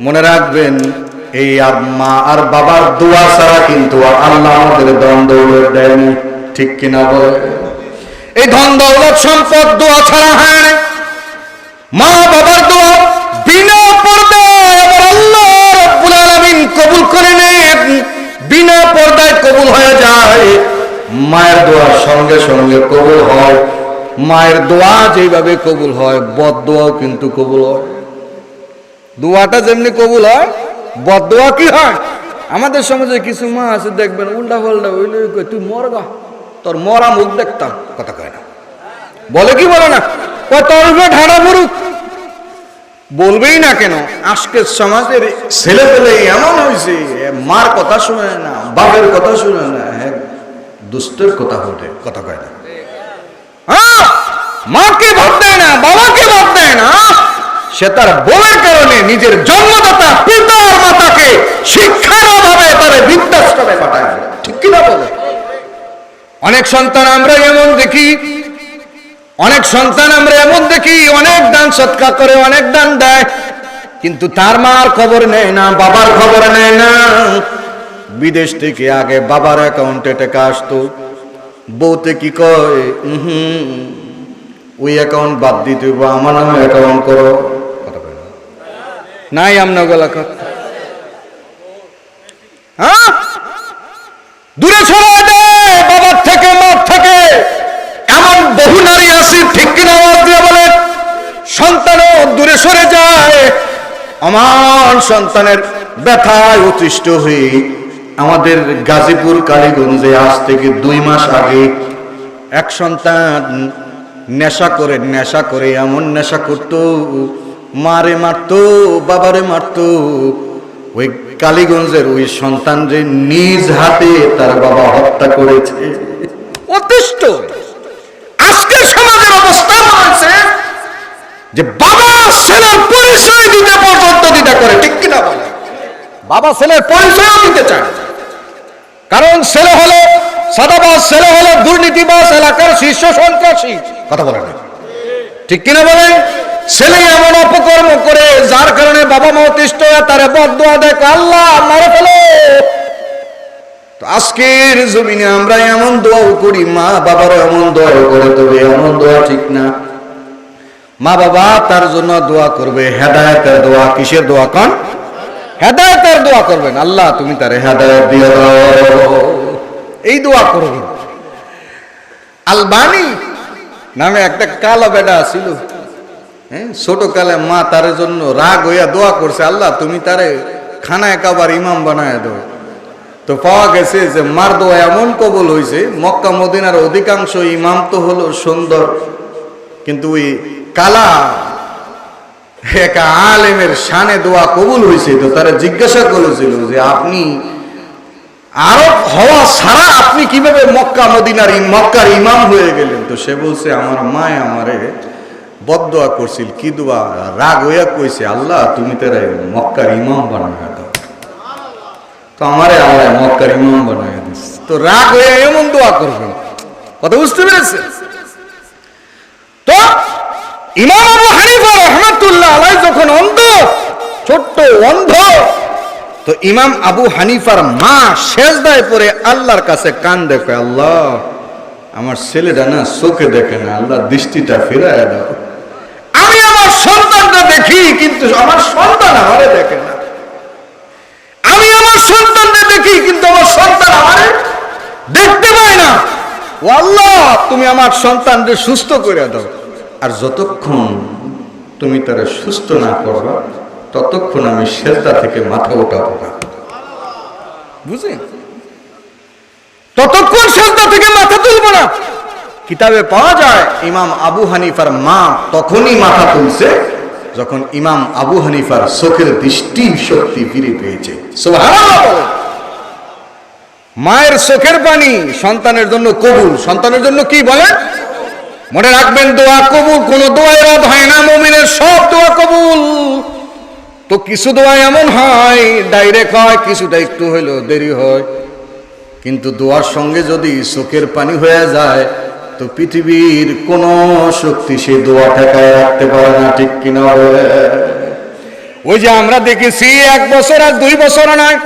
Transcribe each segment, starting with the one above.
মনে রাখবেন, এই আর মা আর বাবার দোয়া ছাড়া কিন্তু আল্লাহ আমাদের ধন দৌলত দেয়নি। ঠিক কিনা বলে? এই ধন, দৌলত, সম্পদ, দোয়া ছাড়া হয়। মা, বাবার দোয়া বিনা পর্দায় আল্লাহ রাব্বুল আলামিন কবুল করে নেন। বিনা পর্দায় কবুল হয়ে যায়। মায়ের দোয়ার সঙ্গে সঙ্গে কবুল হয়। মায়ের দোয়া যেভাবে কবুল হয়, বদ দোয়াও কিন্তু কবুল হয়। দোয়াটা যেমনি কবুল হয় বদ দোয়া কি হয়? আমাদের সমাজে কিছু মা আছে দেখবেন উল্টা পাল্টা ওইলে কই, তুই মরগা তোর মরা মুখ দেখতাম। কথা কয় না। বলে কি বলে না? তোর ঢাড়া মরুক বলবেই না কেন আজকের সমাজের ছেলে পেলে এমন হয়েছে মার কথা শুনে না বাপের কথা শুনে না হ্যাঁ দুষ্টের কথা হটে কথা কয় না। হ্যাঁ, মাকে ভাব দেয় না না সে তার বউয়ের কারণে নিজের জন্মদাতা পিতার মাতাকে শিক্ষার অভাবে তার বৃদ্ধাশ্রমে পাঠায়। ঠিক কিনা বলে? অনেক সন্তান আমরা এমন দেখি, অনেক সন্তান আমরা এমন দেখি, অনেক দান সৎকার করে, অনেক দান দেয়, কিন্তু তার মার খবর নেয় না, বাবার খবর নেয় না। বিদেশ থেকে আগে বাবার অ্যাকাউন্টে টাকা আসতো। বউতে কি কয় ওই অ্যাকাউন্ট বাদ দিতে আমার নামে অ্যাকাউন্ট করো। নাই আমনা গলা কথা হ্যাঁ? দূরে সরাই দে, বাবার থেকে, মার থেকে। এমন বহু নারী আছে, ঠিক কিনা দিয়ে বলেন? সন্তানও দূরে সরে যায়। আমার সন্তানের ব্যথায় অতিষ্ঠ হয়ে আমাদের গাজীপুর, কালীগঞ্জে আজ থেকে দুই মাস আগে এক সন্তান নেশা করে নেশা করে, এমন নেশা করত মারে মারতো, বাবারে মারতো। ওই কালীগঞ্জের ওই সন্তান যে নিজ হাতে তার বাবা হত্যা করেছে। অতিষ্ঠ। আজকের সমাজের অবস্থা হয়েছে যে বাবা ছেলের পরিচয় দিতে পর্যন্ত দিতে করে, ঠিক কিনা বলে? বাবা ছেলের পরিচয় দিতে চায় কারণ ছেলে হলো সাদাবাস ছেলে হলো দুর্নীতিবাস এলাকার শীর্ষ সন্ত্রাসী। কথা বলে না। ঠিক কিনা বলেন ছেলে এমন অপকর্ম করে, যার কারণে বাবা মা অতিষ্ঠ তারে দেখ আল্লাহ, মারে ফেলো। আজকের জমিনে আমরা এমন দোয়াও করি, মা বাবার এমন দোয়াও করে, তবে এমন দোয়া ঠিক না। মা বাবা তার জন্য দোয়া করবে, হেদায়তের দোয়া, কিসের দোয়া কন? হেদায়তের দোয়া করবেন। আল্লাহ, তুমি তার হেদায়ত দিয়ে দাও। এই দোয়া করবেন আলবানি নামে একটা কালো বেটা ছিল হ্যাঁ? ছোট কালে মা তার জন্য রাগ হইয়া দোয়া করছে, আল্লাহ, তুমি তারে খানায় কাবার ইমাম বানায় দাও। তো পাওয়া গেছে যে মার দোয়া এমন কবল হয়েছে মক্কা, মদিনার অধিকাংশ ইমাম তো হলো সুন্দর, কিন্তু ওই কালা এক আলেমের শানে দোয়া কবুল হয়েছে তো তারা জিজ্ঞাসা করেছিল যে আপনি আরব হওয়া ছাড়া আপনি কীভাবে মক্কা, মদিনার মক্কার ইমাম হয়ে গেলেন? তো সে বলছে, আমার মায় আমারে বদোয়া করছিল, কি দোয়া? রাগ হইয়া কইছে, আল্লাহ, তুমি তারা মক্কার ইমাম বানায় দাও। তো আমারে আল্লাহ মক্কার ইমাম বানায় দিস। তো রাগ হইয়া এমন দোয়া করবেন। কথা বুঝতে পেরেছে তো ইমাম আবু হানিফা রহমাতুল্লাহ আলাই যখন অন্ধ, ছোট্ট অন্ধ, তো ইমাম আবু হানিফার মা শেষদায় পরে আল্লাহর কাছে কান দেখে আল্লাহ, আমার ছেলেটা না চোখে দেখে না আল্লাহ দৃষ্টিটা ফিরায় দাও। দেখি, কিন্তু আমার সন্তান আমারে দেখে না। আমি আমার সন্তানটা দেখি, কিন্তু আমার সন্তান আমারে দেখতে পায় না। আল্লাহ তুমি আমার সন্তানকে সুস্থ করে দাও। আর যতক্ষণ তুমি তারা সুস্থ না করবা, ততক্ষণ আমি সেজদা থেকে মাথা উঠাবো না। বুঝলেন? ততক্ষণ সেজদা থেকে মাথা তুলবো না। কিতাবে পাওয়া যায়, ইমাম আবু হানিফার মা তখনই মাথা তুলছে যখন ইমাম আবু হানিফার চোখের দৃষ্টি শক্তি ফিরে পেয়েছে মায়ের চোখের পানি সন্তানের জন্য কবুল। সন্তানের জন্য কি বলেন? মনে রাখবেন, দোয়া কবুল, কোন দোয়া রদ হয় না, মুমিনের সব দোয়া কবুল। তো কিছু দোয়া এমন হয় ডাইরেক্ট হয়, কিছুটা একটু হইলেও দেরি হয়। কিন্তু দোয়ার সঙ্গে যদি চোখের পানি হয়ে যায় তো পৃথিবীর কোন শক্তি সে দোয়া ঠেকায় রাখতে পারে না, ঠিক কিনা ওই যে আমরা দেখেছি, এক বছর আর দুই বছর নয়,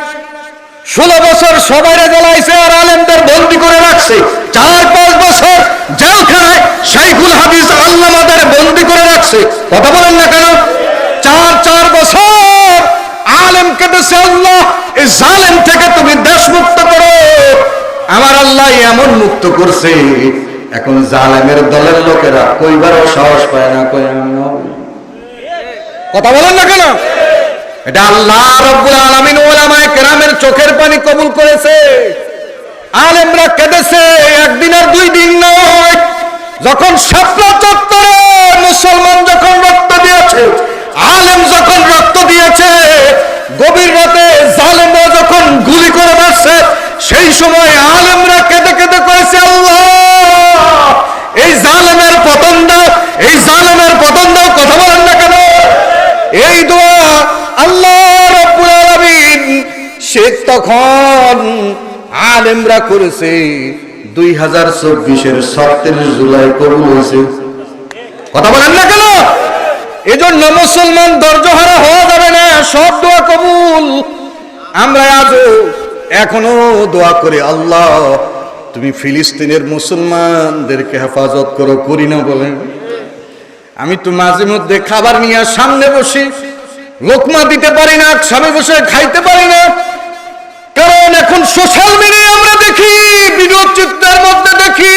ষোলো বছর সবাই জ্বালাইছে আর আলেমদের বন্দি করে রাখছে। চার পাঁচ বছর জেলখানায় শাইখুল হাদিস আল্লামাদের বন্দি করে রাখছে। কথা বলেন না কেন? চার চার বছর আলেম কেটেছে আল্লাহ, এই জালেম থেকে তুমি দেশ মুক্ত করো। আমার আল্লাহ এমন মুক্ত করছে এখন জালেমের দলের লোকেরা কইবারও সাহস পায় না কই কথা বলেন না কেন? এটা আল্লাহ রব্বুল আলামিন ওলামায়ে কেরামের চোখের পানি কবুল করেছে। আলেমরা কেঁদেছে, একদিন আর দুই দিন নয়। যখন শাপলা চত্বরে মুসলমান যখন রক্ত দিয়েছে, আলেম যখন রক্ত দিয়েছে, গভীর রাতে জালেমরা যখন গুলি করে মারছে, সেই সময় আলেমরা কেঁদে কেঁদে করেছে আল্লাহ এই জালেমের পতন দাও এই জালেমের পতন দাও কথা বলেন না কেন এই দোয়া আল্লাহ সে তখন আলেমরা করেছে দুই হাজার চব্বিশের সত্তরিশ জুলাই কবুল হয়েছে। কথা বলেন না কেন? এজন্য মুসলমান ধৈর্যহারা হওয়া যাবে না, সব দোয়া কবুল। আমরা আজও এখনও দোয়া করি, আল্লাহ, তুমি ফিলিস্তিনের মুসলমানদেরকে হেফাজত করো, করি না বলেন আমি তো মাঝে মধ্যে খাবার নিয়ে সামনে বসি। লোকমা দিতে পারি না সামনে বসে খাইতে পারি না। কারণ এখন সোশ্যাল মিডিয়া আমরা দেখি ভিডিও চিত্রের মধ্যে দেখি,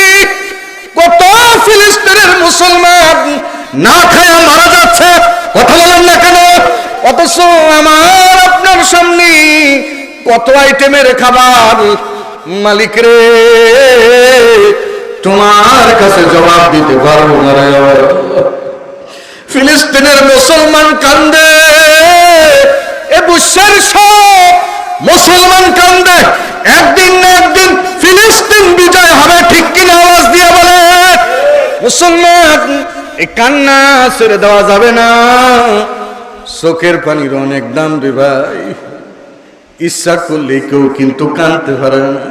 কত ফিলিস্তিনের মুসলমান না খায়া মারা যাচ্ছে। কথা বলেন না কেন? অথচ আমার আপনার সামনে কত আইটেমের খাবার? মালিক রে, তোমার কাছে জবাব দিতে পারব না ফিলিস্তিনের মুসলমান কান্দে। মুসলমান কান্দে একদিন না একদিন ফিলিস্তিন বিজয় হবে, ঠিক কিনা আওয়াজ দিয়ে বলে? মুসলমান কান্না ছেড়ে দেওয়া যাবে না। চোখের পানির অনেক দাম রে ভাই। ইচ্ছা করলে কেউ কিন্তু কানতে পারে না।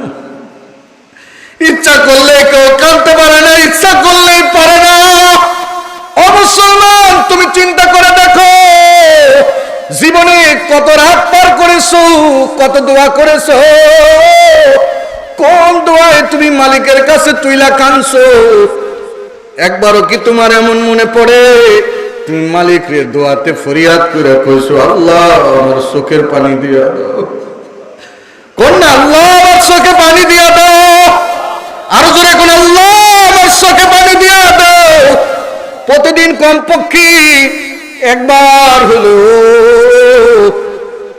ইচ্ছা করলে কেউ কানতে পারে না, ইচ্ছা করলেই পারে না। মুসলমান, তুমি চিন্তা করে দেখো কত রাত পার করেছ? কত দোয়া করেছ? কোন দোয়ায় তুমি মালিকের কাছে তুইলা কানছো একবারও কি তোমার এমন মনে পড়ে? তুমি মালিকের দোয়াতে ফরিয়াদ করে কইছো, আল্লাহ, আমার চোখের পানি দিয়া দাও। কোন আল্লাহ, আমার চোখে পানি দিয়া দাও। আরও জোরে কোন আল্লাহ, আমার চোখে পানি দিয়া দাও। প্রতিদিন কমপক্ষে একবার হলো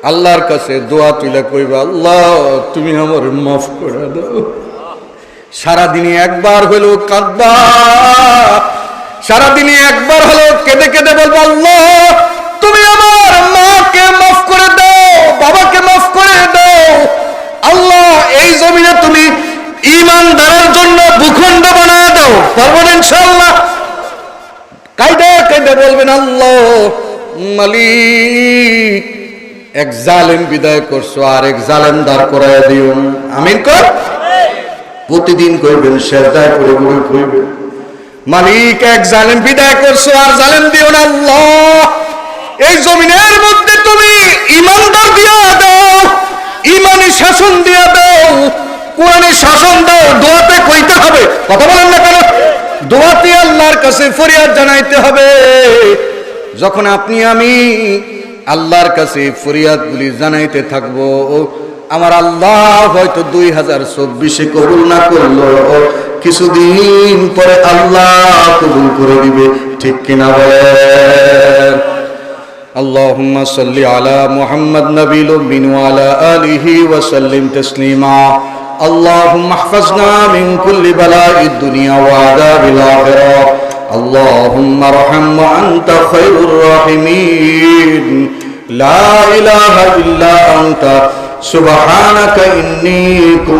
আল্লাহর কাছে দোয়া তুলে কইবা, আল্লাহ, তুমি আমার মাফ করে দাও। সারাদিনে একবার হলো কাঁদবা। সারাদিনে একবার হলো কেঁদে কেঁদে বলব, আল্লাহ, তুমি আমার মাকে মাফ করে দাও, বাবাকে মাফ করে দাও। আল্লাহ, এই জমিনে তুমি ইমানদারের জন্য ভূখণ্ড বানায় দাও। পারবেন ইনশাল্লাহ কায়দা কায়দা বলবেন, আল্লাহ মালিক এক জালেম বিদায় করছ, আর এক জালেম দাঁড় করায় দিও। আমিন কর। প্রতিদিন কইবেন, সেজদায় করে করে কইবেন। মালিক, এক জালেম বিদায় করছ, আর জালেম দিও না আল্লাহ। এই জমিনের মধ্যে তুমি ইমানদার দিয়া দাও, ইমানি শাসন দিয়া দাও, কোরআনে শাসন দাও, দোয়াতে কইতে হবে। কথা বলেন না কেন? দোয়াতে আল্লাহর কাছে ফরিয়াদ জানাইতে হবে। যখন আপনি আমি আল্লাহর কাছে ফরিয়াদগুলি জানাইতে থাকবো আমার আল্লাহ হয়তো দুই হাজার চব্বিশে কবুল না করলো কিছুদিন পরে আল্লাহ কবুল করে দিবে ঠিক কিনা বলেন اللهم صل على محمد نبي الأمين وعلى آله وسلم تسليما اللهم احفظنا من كل بلاء الدنيا وعذاب الآخرة اللهم ارحم وأنت خير الراحمين لا إله إلا أنت سبحانك إني كنت